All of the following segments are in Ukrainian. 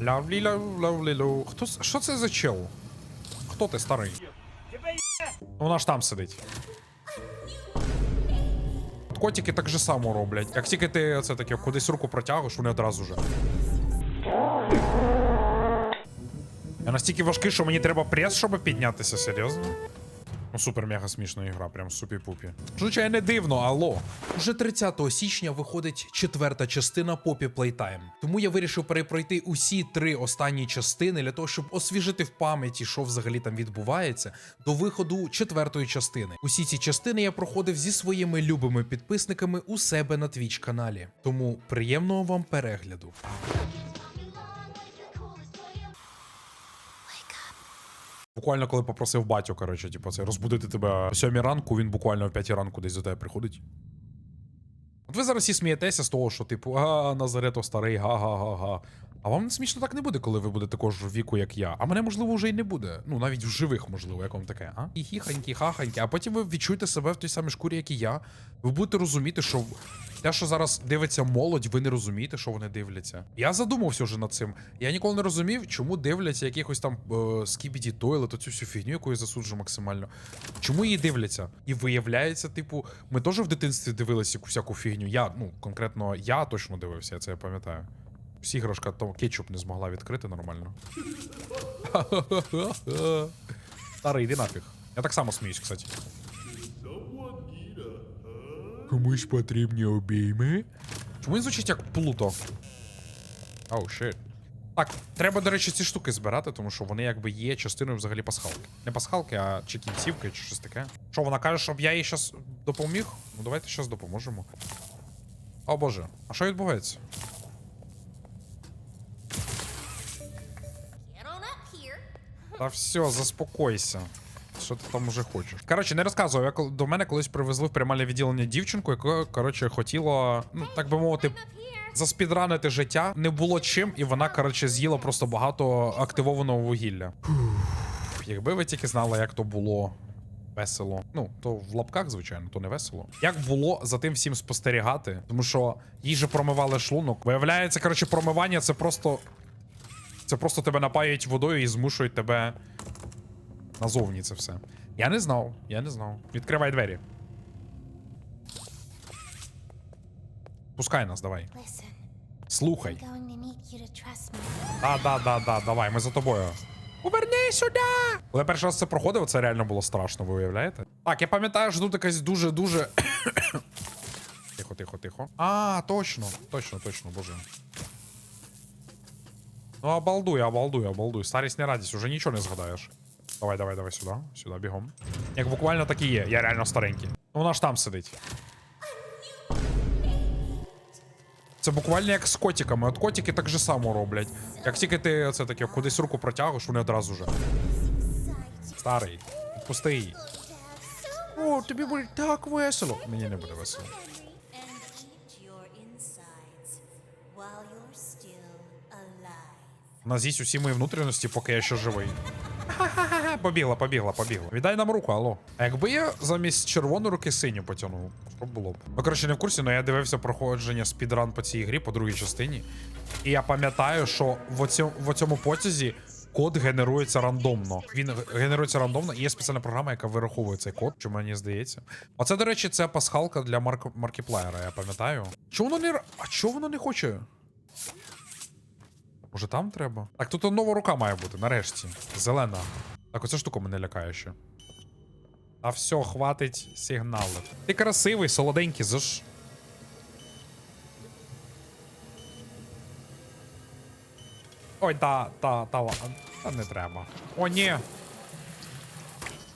Лавлі лав лавлі лу. Хто що це за чел? Хто ти старий? Вона ж там сидить. Котики так же само роблять. Як тільки ти це таке кудись руку протягуєш, вони одразу же. Я настільки важкий, що мені треба прес, щоб піднятися, серйозно? Ну, супер мега смішна ігра, прям супі-пупі. Звичайно, дивно, алло. Уже 30 січня виходить четверта частина Poppy Playtime. Тому я вирішив перепройти усі три останні частини для того, щоб освіжити в пам'яті, що взагалі там відбувається, до виходу четвертої частини. Усі ці частини я проходив зі своїми любими підписниками у себе на Twitch каналі. Тому приємного вам перегляду. Буквально коли попросив батю, коротше, типу, це розбудити тебе о 7 ранку, він буквально о 5 ранку десь до тебе приходить. От ви зараз і смієтеся з того, що, типу, а, Назарето старий, га-га-га-га. А вам смішно так не буде, коли ви будете такого ж віку, як я. А мене, можливо, вже й не буде. Ну, навіть в живих, можливо, як вам таке, а? І хіханькі, хаханькі, а потім ви відчуєте себе в тій самій шкурі, як і я. Ви будете розуміти, що те, що зараз дивиться молодь, ви не розумієте, що вони дивляться. Я задумався вже над цим. Я ніколи не розумів, чому дивляться якихось там е, скібіді тойлет, оцю всю фігню, яку я засуджу максимально. Чому її дивляться? І виявляється, типу, ми теж в дитинстві дивилися яку всяку фігню. Я, ну, конкретно, я точно дивився, я це пам'ятаю. Всі іграшка то кетчуп не змогла відкрити нормально. Старий, йди нафіг. Я так само сміюсь, кстати. Комусь потрібні обійми. Чому він звучить як Плуто? Оу, oh, shit. Так, треба, до речі, ці штуки збирати, тому що вони якби є частиною взагалі пасхалки. Не пасхалки, а чи кінцівки, чи щось таке. Що вона каже, щоб я їй щас допоміг? Ну давайте щас допоможемо. О боже, а що відбувається? Та все, заспокойся. Що ти там уже хочеш? Коротше, не розказував. Я до мене колись привезли в приймальне відділення дівчинку, яка, коротше, хотіла, ну так би мовити, заспідранити життя. Не було чим, і вона, коротше, з'їла просто багато активованого вугілля. Фух, Якби ви тільки знали, як то було. Весело. Ну, то в лапках, звичайно, то не весело. Як було за тим всім спостерігати? Тому що їй же промивали шлунок. Виявляється, коротше, промивання це просто. Це просто тебе напають водою і змушують тебе назовні це все. Я не знав, я не знав. Відкривай двері. Пускай нас, давай. Слухай. Да, да, да, да, давай, ми за тобою. Поверни сюди! Я перший раз це проходив, це реально було страшно, ви уявляєте? Так, я пам'ятаю, що тут якась дуже-дуже. тихо, тихо, тихо. А, точно, точно, точно, боже. Ну, обалдуй, обалдуй, обалдуй. Старість не радість, уже нічого не згадаєш. Давай, давай, давай сюди, сюди, бігом. Як буквально так і є, я реально старенький. Ну, вона ж там сидить. Це буквально як з котиками. От котики так же само роблять. Як тільки ти це таке кудись руку протягуєш, вони одразу же. Старий, відпусти її. О, тобі буде так весело. Мені не буде весело. While you're still alive. Вона з'їсть усі мої внутрішності, поки я ще живий. Побігла, побігла, побігла. Віддай нам руку, алло. А якби я замість червоної руки синю потягнув, що було б? Ну, коротше, не в курсі, але я дивився проходження спідран по цій грі, по другій частині. І я пам'ятаю, що в оцьому, в оцьому потязі код генерується рандомно. Він генерується рандомно, і є спеціальна програма, яка вираховує цей код, що мені здається. Оце, до речі, це пасхалка для марк... маркіплеєра, я пам'ятаю. Чому воно не. А чого воно не хоче? Може там треба? Так, тут нова рука має бути, нарешті. Зелена. Так, оця штука мене лякає ще. А все, хватить сигналів. Ти красивий, солоденький, заж. Ой, та, та, та, та не треба. О, ні.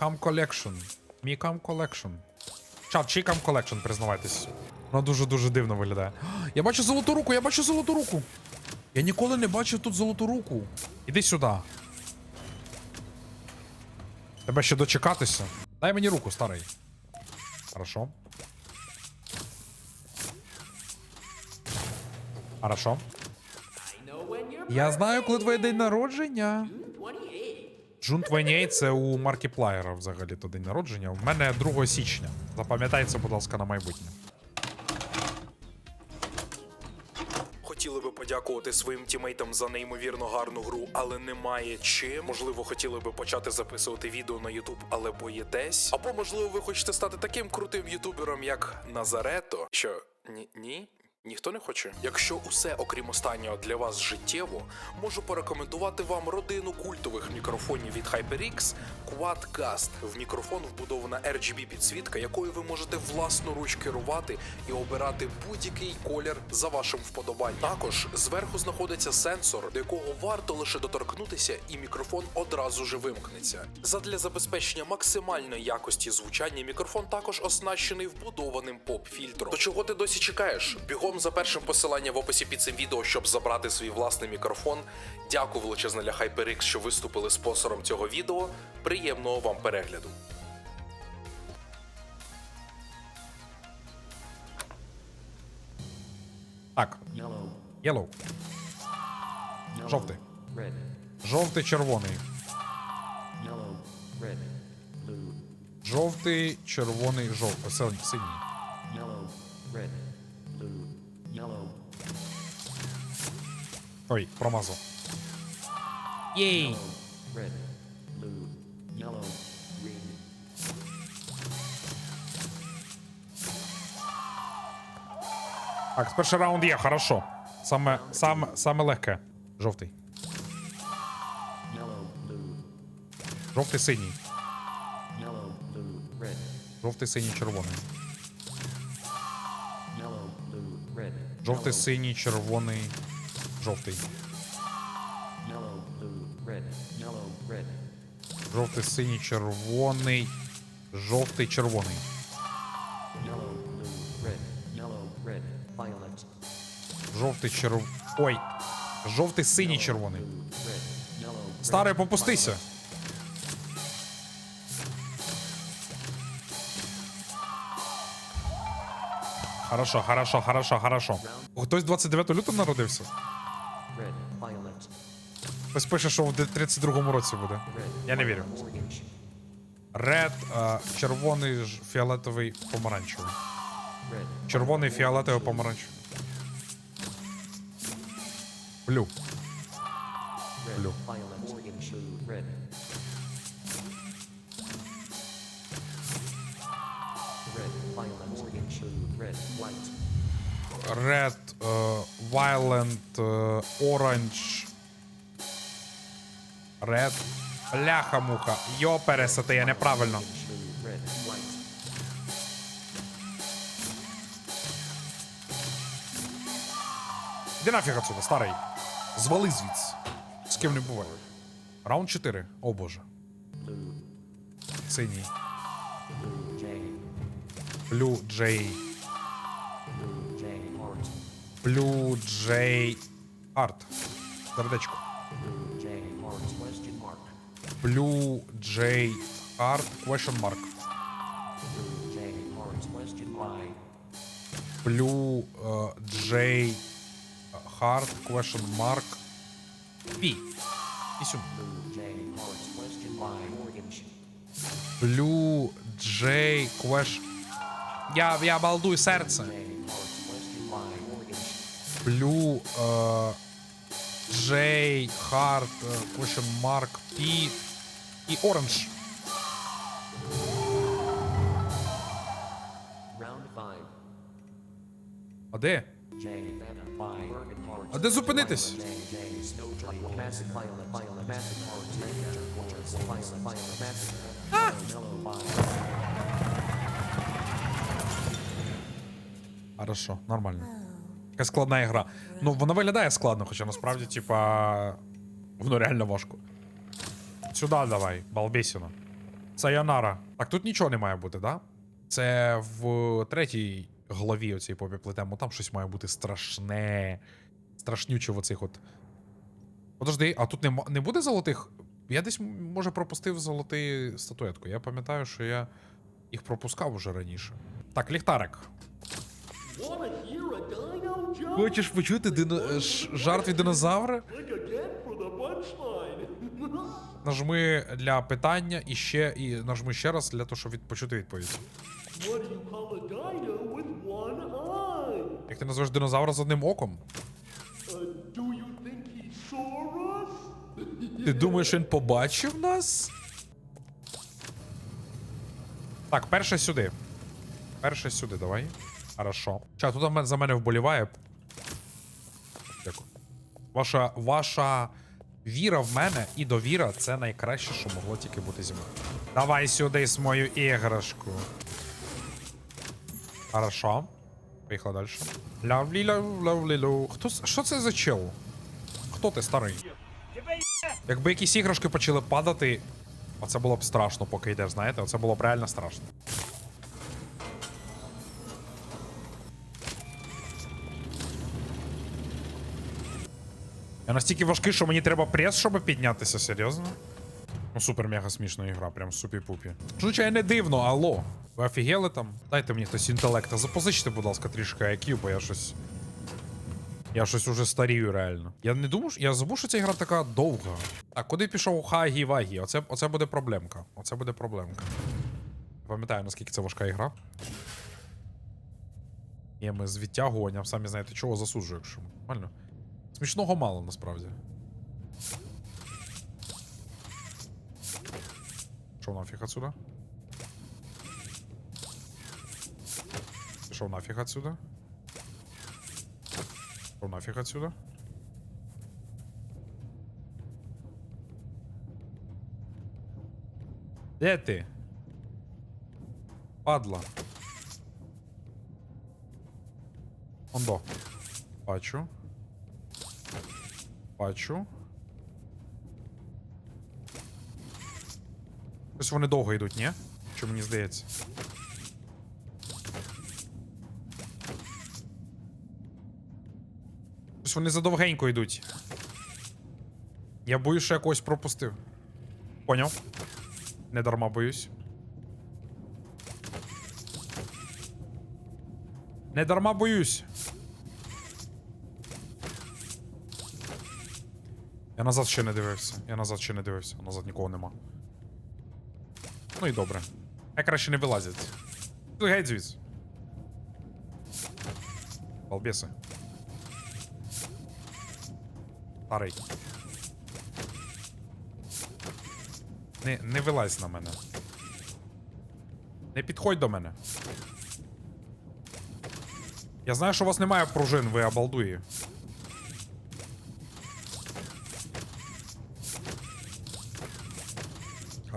Cam Collection. Мій Cam Collection. Чат, чий Cam Collection, признавайтесь. Вона дуже-дуже дивно виглядає. Я бачу золоту руку, я бачу золоту руку. Я ніколи не бачив тут золоту руку. Іди сюди. Тебе ще дочекатися. Дай мені руку, старий. Хорошо. Хорошо. Я знаю, коли твоє день народження. Джун 28 це у Маркіплаєра взагалі то день народження. У мене 2 січня. Запам'ятайте, будь ласка, на майбутнє. Подякувати своїм тімейтам за неймовірно гарну гру, але немає чим. Можливо, хотіли би почати записувати відео на YouTube, але боїтесь. Або можливо, ви хочете стати таким крутим ютубером, як Назарето. Що ні? Ні? Ніхто не хоче. Якщо усе, окрім останнього, для вас життєво, можу порекомендувати вам родину культових мікрофонів від HyperX Quadcast. В мікрофон вбудована RGB підсвітка, якою ви можете власноруч керувати і обирати будь-який колір за вашим вподобанням. Також зверху знаходиться сенсор, до якого варто лише доторкнутися, і мікрофон одразу ж вимкнеться. Задля забезпечення максимальної якості звучання мікрофон також оснащений вбудованим поп-фільтром. То чого ти досі чекаєш? Бігом за першим посиланням в описі під цим відео, щоб забрати свій власний мікрофон. Дякую величезне для HyperX, що виступили спонсором цього відео. Приємного вам перегляду. Так, Yellow, yellow. yellow, Жовтий. red, Жовтий, червоний. yellow, red, blue, Жовтий, червоний, жовтий. Синій. синій. yellow, red, Ой, промазав. Єй! Так, перший раунд є, хорошо. Саме, саме, саме легке. Жовтий. Жовтий, синій. Жовтий, синій, червоний. Жовтий, синій, червоний. Жовтий. Жовтий, синій, червоний. Жовтий, червоний. Жовтий, черв... Ой. Жовтий, синій, червоний. Старий, попустися. Хорошо, хорошо, хорошо, хорошо. Хтось 29 лютого народився? Хтось пише, що в 32-му році буде. Я не вірю. Ред, е, червоний, фіолетовий, помаранчевий. Червоний, фіолетовий, помаранчевий. Блю. blue, red. Е, Violent, е, Orange. Red. Бляха-муха. Йо, пересати, я неправильно. Іди нафіг отсюда, старий. Звали звідси. З ким не буває. Раунд 4. О боже. Синій. Блю Джей. Блю Джей. Арт. Сердечко. Блю Джей. Арт. Question mark. blue, J, heart, question Y, Блю е, Джей. Харт. Question mark. Пі. І сюди. blue, J, heart, question Y, orange, Блю Джей. Question. Я, я балдую серце. J, heart, question Y, orange, Блю, е, Джей, Харт, е, question mark, Пі і Оранж. А де? А де зупинитись? Хорошо, нормально. Яка складна ігра. Ну, вона виглядає складно, хоча насправді, типа. Воно реально важко. Сюди давай, балбесіно. Сайонара. Так, тут нічого не має бути, да? Це в третій главі оцій попі плетемо. Там щось має бути страшне. Страшнюче в оцих от. Подожди, а тут не, не буде золотих. Я десь, може, пропустив золотий статуетку. Я пам'ятаю, що я їх пропускав уже раніше. Так, ліхтарик. Хочеш почути дино... ш- жарт від динозавра? Нажми для питання і ще і нажми ще раз для того, щоб від... почути відповідь. Як ти називаєш динозавра з одним оком? Ти думаєш, він побачив нас? Так, перше сюди. Перше сюди, давай. Хорошо. Ча, тут за мене вболіває. Дякую. Ваша, ваша віра в мене і довіра це найкраще, що могло тільки бути зі мною. Давай сюди з мою іграшку. Хорошо. Поїхали далі. Лавлі лав лавлі лу. Хто що це за чел? Хто ти старий? Якби якісь іграшки почали падати, оце було б страшно, поки йдеш, знаєте? Оце було б реально страшно. Я настільки важкий, що мені треба прес, щоб піднятися, серйозно? Ну, супер мега смішна ігра, прям супі-пупі. Звичайно, не дивно, алло. Ви офігели там? Дайте мені хтось інтелекта. Запозичте, будь ласка, трішки IQ, бо я щось. Я щось уже старію, реально. Я не думаю, що- я забув, що ця гра така довга. Так, куди пішов Хагі Вагі? Оце, оце буде проблемка. Оце буде проблемка. Пам'ятаю, наскільки це важка ігра. Є ми з відтягуванням, самі знаєте, чого засуджую, якщо нормально. Смішного мало насправді. Пішов нафіг отсюда. Пішов нафіг отсюда. Пішов нафіг отсюда. Де ти? Падла. Ондо. Бачу. Бачу. Ось вони довго йдуть, ні? Що мені здається? Ось вони задовгенько йдуть. Я боюсь, що я пропустив. Поняв? Не дарма боюсь. Не дарма боюсь. Я назад ще не дивився. Я назад ще не дивився. Назад нікого нема. Ну і добре. Я краще не вилазять. Ну, геть звідси. Балбеси. Старий. Не, не вилазь на мене. Не підходь до мене. Я знаю, що у вас немає пружин, ви обалдуї.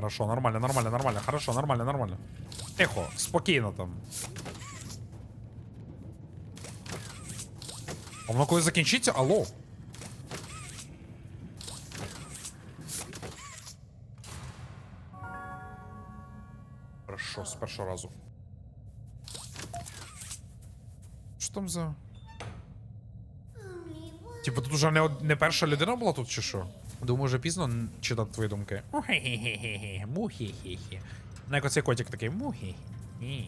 Хорошо, нормально, нормально, нормально, хорошо, нормально, нормально. Тихо, спокійно там. А воно коли закінчиться, алло. Хорошо, з першого разу. Що там за. Типу, тут уже не, од- не перша людина була тут, чи що? Думаю, вже пізно читати твої думки. Мухі-хі-хі-хі, мухі-хі-хі. Ну, як оцей котик такий мухі-хі.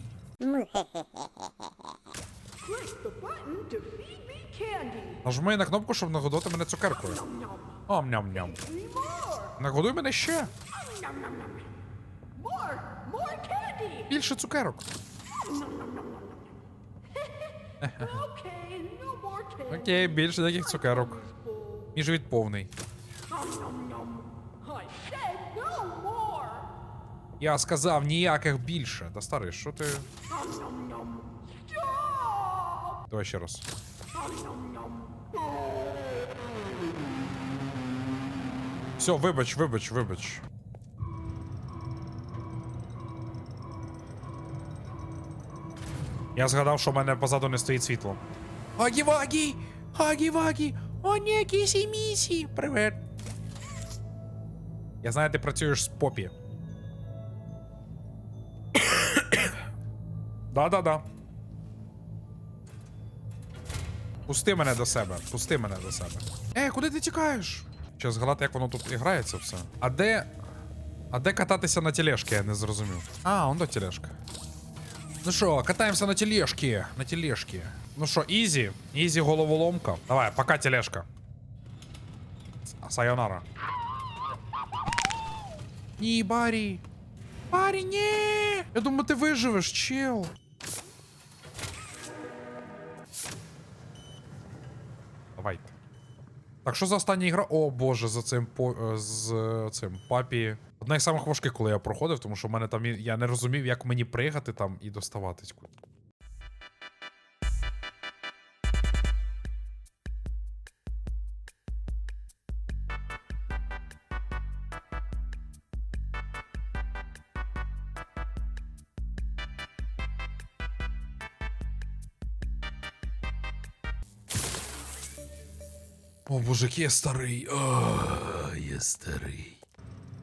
Нажми на кнопку, щоб нагодувати мене цукеркою. Ом ням-ням. Нагодуй мене ще. Більше цукерок. Окей, більше таких цукерок. Мій живіт повний. Я сказав ніяких більше. Та старий, що ти. Давай ще раз. Все, вибач, вибач, вибач. Я згадав, що в мене позаду не стоїть світло. Агі-вагі! Агі-вагі! О, ні, кісі місі! Привет! Я знаю, ти працюєш з попі. Да-да-да. Пусти мене до себе, пусти мене до себе. Е, куди ти тікаєш? Ще згадати, як воно тут грається все. А де. А де кататися на тележці, я не зрозумів. А, он до тележка. Ну що, катаємося на тележці. На тележці. Ну що, ізі? Ізі головоломка. Давай, пока тележка. Сайонара. Ні, Барі. Барі, ні! Я думаю, ти виживеш, чел. Давайте. Так що за остання ігра? О боже, за цим по е, з е, цим папі. Одна з самих важких, коли я проходив, тому що в мене там я не розумів, як мені пригати там і доставатись. О, я старий. О, я старий.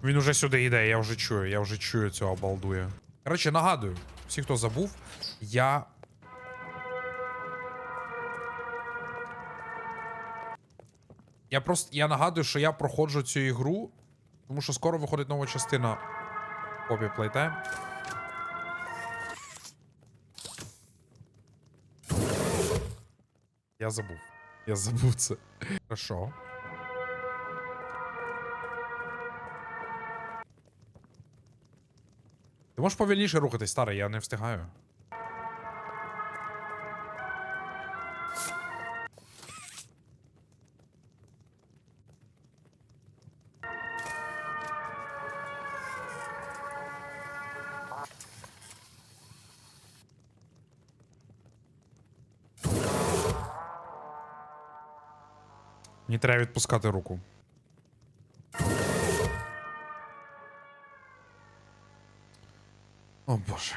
Він уже сюди йде, я вже чую, я вже чую цього балдуя. Коротше, нагадую, всі, хто забув, я. Я просто. Я нагадую, що я проходжу цю ігру, тому що скоро виходить нова частина Poppy Playtime. Я забув. Я забув це. Хорошо. Ти можеш повільніше рухатись, старий, я не встигаю. Мені треба відпускати руку. О боже.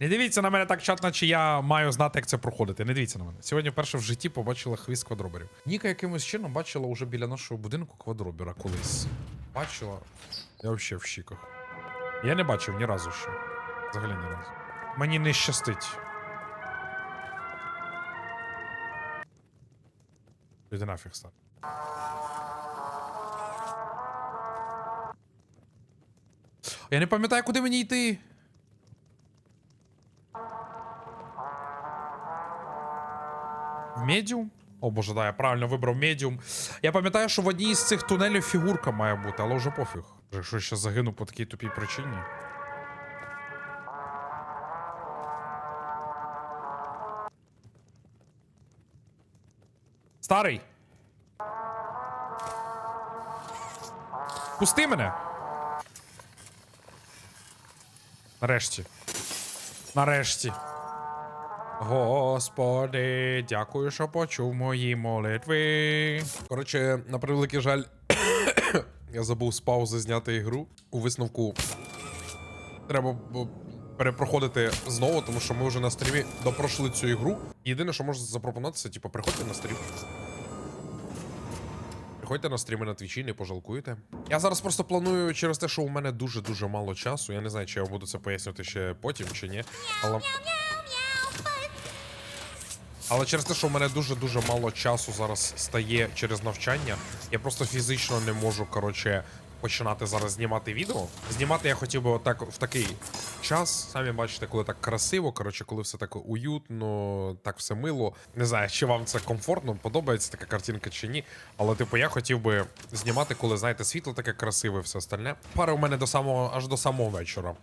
Не дивіться на мене так чат, наче я маю знати, як це проходити. Не дивіться на мене. Сьогодні вперше в житті побачила хвіст квадроберів. Ніка якимось чином бачила уже біля нашого будинку квадробера колись. Бачила. Я взагалі в щіках. Я не бачив ні разу ще. Взагалі ні разу. Мені не щастить. Іди нафіг стар. Я не пам'ятаю, куди мені йти. Медіум? О боже, да, я правильно вибрав медіум. Я пам'ятаю, що в одній з цих тунелів фігурка має бути, але вже пофіг. Якщо я ще загину по такій тупій причині. Старий. Пусти мене. Нарешті. Нарешті. Господи, дякую, що почув мої молитви. Коротше, на превеликий жаль, я забув з паузи зняти ігру. У висновку треба перепроходити знову, тому що ми вже на стрімі допрошли цю ігру. Єдине, що можу запропонувати, це типу, приходьте на стрім. Приходьте на стріми на твічі, не пожалкуєте. Я зараз просто планую через те, що у мене дуже-дуже мало часу. Я не знаю, чи я буду це пояснювати ще потім, чи ні. Але. Але через те, що в мене дуже-дуже мало часу зараз стає через навчання, я просто фізично не можу, коротше, починати зараз знімати відео. Знімати я хотів би отак в такий час. Самі бачите, коли так красиво, коротше, коли все так уютно, так все мило. Не знаю, чи вам це комфортно, подобається така картинка чи ні. Але, типу, я хотів би знімати, коли, знаєте, світло таке красиве, все остальне. Пари у мене до самого аж до самого вечора.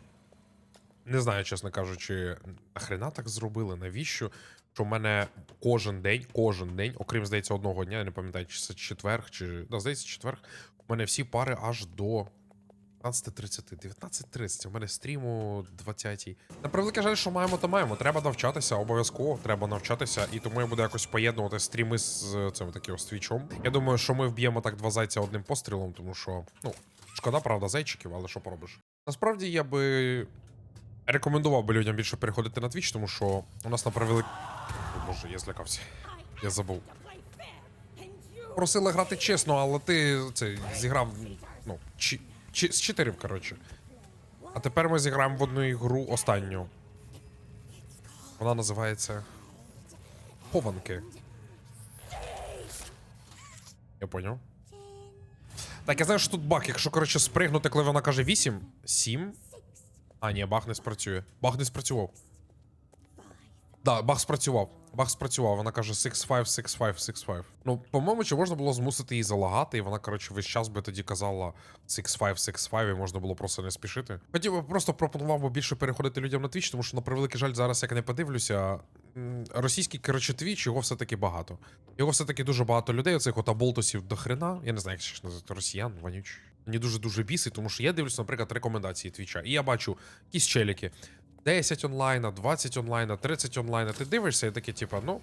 Не знаю, чесно кажучи, нахрена так зробили, навіщо? Що в мене кожен день, кожен день, окрім здається, одного дня, я не пам'ятаю, чи це четверг, чи. Да, здається, четверг. У мене всі пари аж до 15.30, 19.30. У мене стріму 20-й. На превелике жаль, що маємо, то маємо. Треба навчатися, обов'язково треба навчатися, і тому я буду якось поєднувати стріми з е, цим таким твічом. Я думаю, що ми вб'ємо так два зайця одним пострілом, тому що, ну, шкода, правда, зайчиків, але що поробиш. Насправді я би рекомендував би людям більше переходити на Twitch, тому що у нас на превелик... Боже, я злякався. Я забув. Просили грати чесно, але ти це зіграв ну, чи, чи, з читерів, коротше. А тепер ми зіграємо в одну ігру останню. Вона називається. Хованки. Я поняв. Так, я знаю, що тут баг. Якщо, коротше, спригнути, коли вона каже 8, 7. А, ні, баг не спрацює. Баг не спрацював. Да, баг спрацював. Баг спрацював. Вона каже 6-5, 6-5, 6-5. Ну, по-моєму, чи можна було змусити її залагати, і вона, коротше, весь час би тоді казала 6-5, 6-5, і можна було просто не спішити. Хотів би просто пропонував би більше переходити людям на Twitch, тому що на превеликий жаль, зараз як не подивлюся, російський, коротше, твіч, його все-таки багато. Його все-таки дуже багато людей, оцих от аболтусів до хрена. Я не знаю, як ще ж назвати росіян, вонюч. Мені дуже-дуже бісить, тому що я дивлюсь, наприклад, рекомендації твіча. І я бачу якісь челіки. 10 онлайна, 20 онлайна, 30 онлайна. Ти дивишся і таке, типа, ну.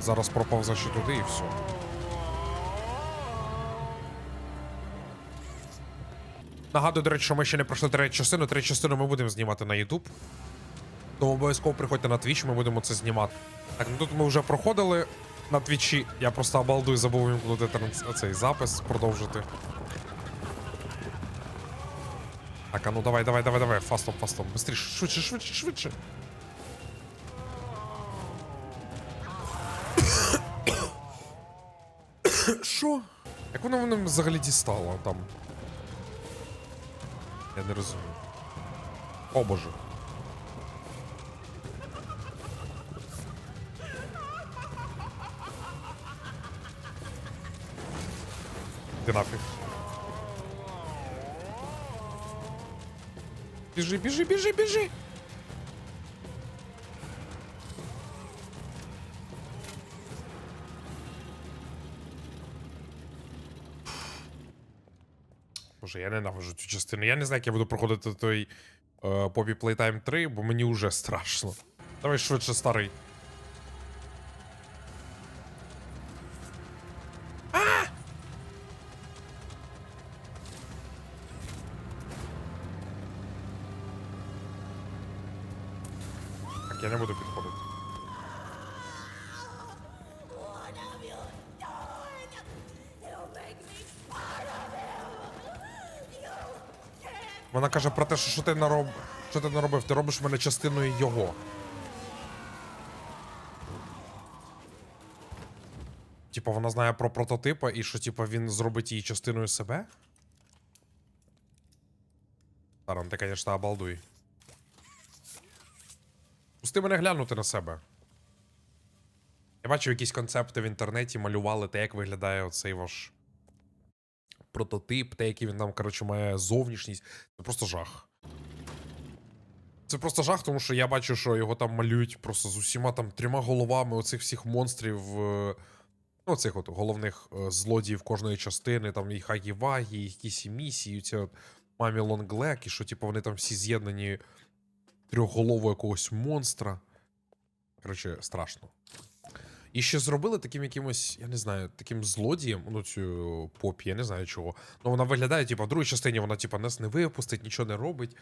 Зараз проповза ще туди і все. Нагадую, до речі, що ми ще не пройшли третю частину. Третю частину ми будемо знімати на YouTube. Тому обов'язково приходьте на Twitch, ми будемо це знімати. Так, ну тут ми вже проходили на твічі. Я просто обалдую, забув вимкнути цей запис, продовжити. Так, а ну давай, давай, давай, давай, фастом, фастом. Быстріше, швидше, швидше, швидше. Що? Як воно мене взагалі дістало там? Я не розумію. О боже. Ти нафіг. Біжи, біжи, біжи, біжи. Боже, я ненавижу цю частину. Я не знаю, як я буду проходити той е, Poppy Playtime 3, бо мені вже страшно. Давай швидше, старий. Каже про те, що, що ти нароб... що ти наробив, ти робиш мене частиною його. Типа вона знає про прототипа і що, типа, він зробить її частиною себе? Таран, ти, звісно, обалдуй. Пусти мене глянути на себе. Я бачив якісь концепти в інтернеті, малювали те, як виглядає оцей ваш прототип, те, який він там, коротше, має зовнішність. Це просто жах. Це просто жах, тому що я бачу, що його там малюють просто з усіма там трьома головами оцих всіх монстрів. е, Ну, цих от головних е, злодіїв кожної частини, там і Хагі Вагі, і якісь місії, і ця от мамі Лонглек, і що, типу, вони там всі з'єднані трьохголового якогось монстра. Коротше, страшно. І ще зробили таким якимось, я не знаю, таким злодієм, ну цю попі, я не знаю чого. Ну вона виглядає, типу, в другій частині вона, типу, нас не випустить, нічого не робить.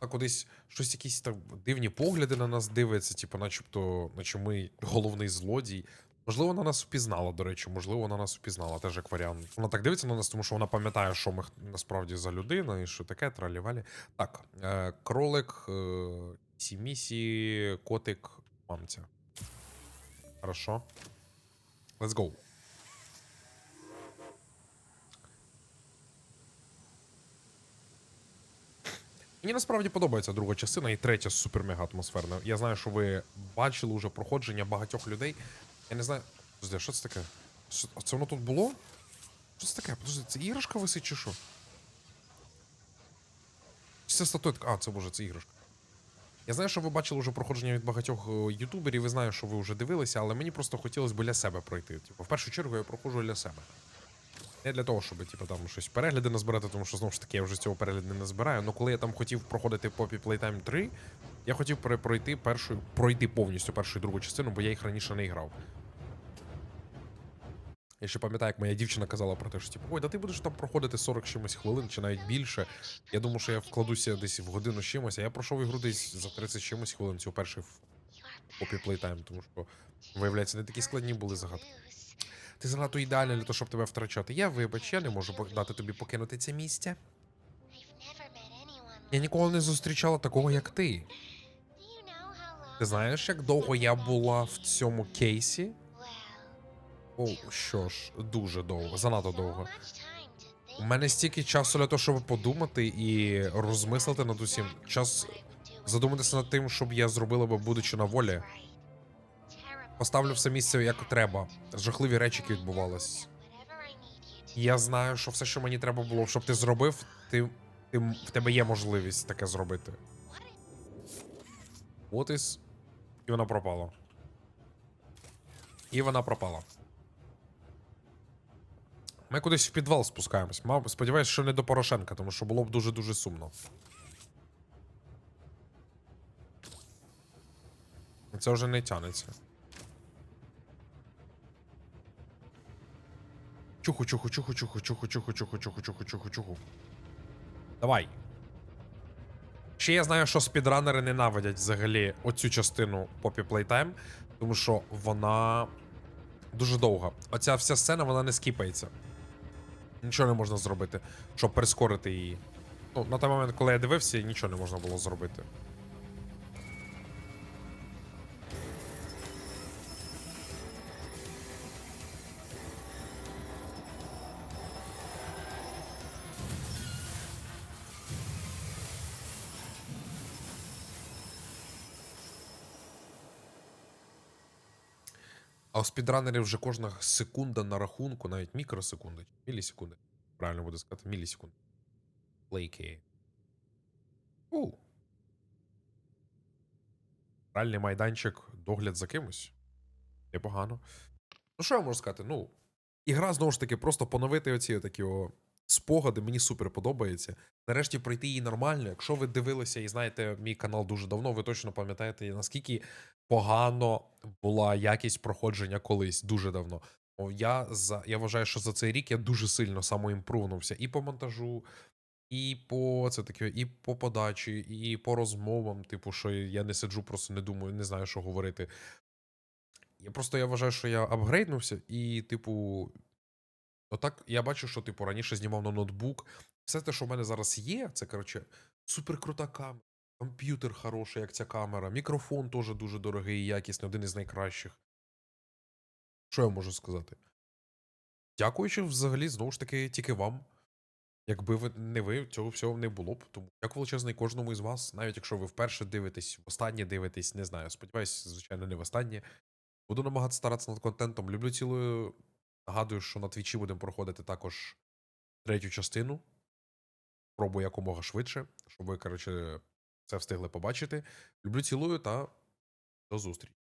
А кудись щось якісь там дивні погляди на нас дивиться, типу, начебто, наче ми головний злодій. Можливо, вона нас впізнала, до речі, можливо, вона нас впізнала, теж як варіант. Вона так дивиться на нас, тому що вона пам'ятає, що ми насправді за людина і що таке, тралівалі. Так, е, кролик, е, сімісі, котик, мамця. Хорошо. Let's go. Мені насправді подобається друга частина і третя супер-мега атмосферна. Я знаю, що ви бачили вже проходження багатьох людей. Я не знаю. Подожди, що це таке? А Це воно тут було? Що це таке? Подожди, це іграшка висить чи що? Це статуетка? А, це боже, це іграшка. Я знаю, що ви бачили вже проходження від багатьох е, ютуберів, і знаю, що ви вже дивилися, але мені просто хотілося б для себе пройти. Типу, в першу чергу я проходжу для себе. Не для того, щоб типу, там щось перегляди назбирати, тому що знову ж таки я вже цього перегляду не назбираю. Ну коли я там хотів проходити Poppy Playtime 3, я хотів перепройти першу, пройти повністю першу і другу частину, бо я їх раніше не грав. Я ще пам'ятаю, як моя дівчина казала про те, що типу, ой, да ти будеш там проходити 40 чимось хвилин чи навіть більше. Я думав, що я вкладуся десь в годину з чимось, а я пройшов ігру десь за 30 чимось хвилин цю перший Poppy Playtime, тому що, виявляється, не такі складні були загадки. Ти занадто ідеальна для того, щоб тебе втрачати. Я вибач, я не можу дати тобі покинути це місце. Я ніколи не зустрічала такого, як ти. Ти знаєш, як довго я була в цьому кейсі? О, що ж, дуже довго, занадто довго. У мене стільки часу для того, щоб подумати і розмислити над усім. Час задуматися над тим, щоб я зробила би, будучи на волі. Поставлю все місце як треба. Жахливі речі, які відбувались. Я знаю, що все, що мені треба було, щоб ти зробив, ти, ти, в тебе є можливість таке зробити. От іс. І вона пропала. І вона пропала. Ми кудись в підвал спускаємось. Мав, сподіваюсь, що не до Порошенка, тому що було б дуже-дуже сумно. Це вже не тянеться. Чуху, чуху, чуху, чуху, чуху, чуху, чуху, чуху, чуху, чуху, чуху. Давай. Ще я знаю, що спідранери ненавидять взагалі оцю частину Poppy Playtime, тому що вона дуже довга. Оця вся сцена вона не скіпається. Нічого не можна зробити, щоб прискорити її. Ну, на той момент, коли я дивився, нічого не можна було зробити. А у спідранерів вже кожна секунда на рахунку, навіть мікросекунди, мілісекунди. Правильно буде сказати, мілісекунди. Плейки. У. Гральний майданчик, догляд за кимось. Непогано. Ну, що я можу сказати? Ну, ігра знову ж таки, просто поновити оці такі о спогади, мені супер подобається. Нарешті пройти її нормально. Якщо ви дивилися і знаєте мій канал дуже давно, ви точно пам'ятаєте, наскільки погано була якість проходження колись дуже давно. Я за я вважаю, що за цей рік я дуже сильно самоімпрувнувся і по монтажу, і по це таке, і по подачі, і по розмовам. Типу, що я не сиджу, просто не думаю, не знаю, що говорити. Я просто я вважаю, що я апгрейднувся, і, типу, отак я бачу, що типу раніше знімав на ноутбук. Все те, що в мене зараз є, це коротше супер крута камера. Комп'ютер хороший, як ця камера, мікрофон теж дуже дорогий і якісний, один із найкращих. Що я можу сказати? Дякуючи взагалі, знову ж таки, тільки вам. Якби ви не ви, цього всього не було б. Тому як величезний кожному із вас, навіть якщо ви вперше дивитесь, востаннє дивитесь, не знаю. Сподіваюсь, звичайно, не востаннє. Буду намагатися старатися над контентом. Люблю цілою. Нагадую, що на твічі будемо проходити також третю частину. Пробую якомога швидше, щоб ви, коротше, це встигли побачити. Люблю цілую та до зустрічі.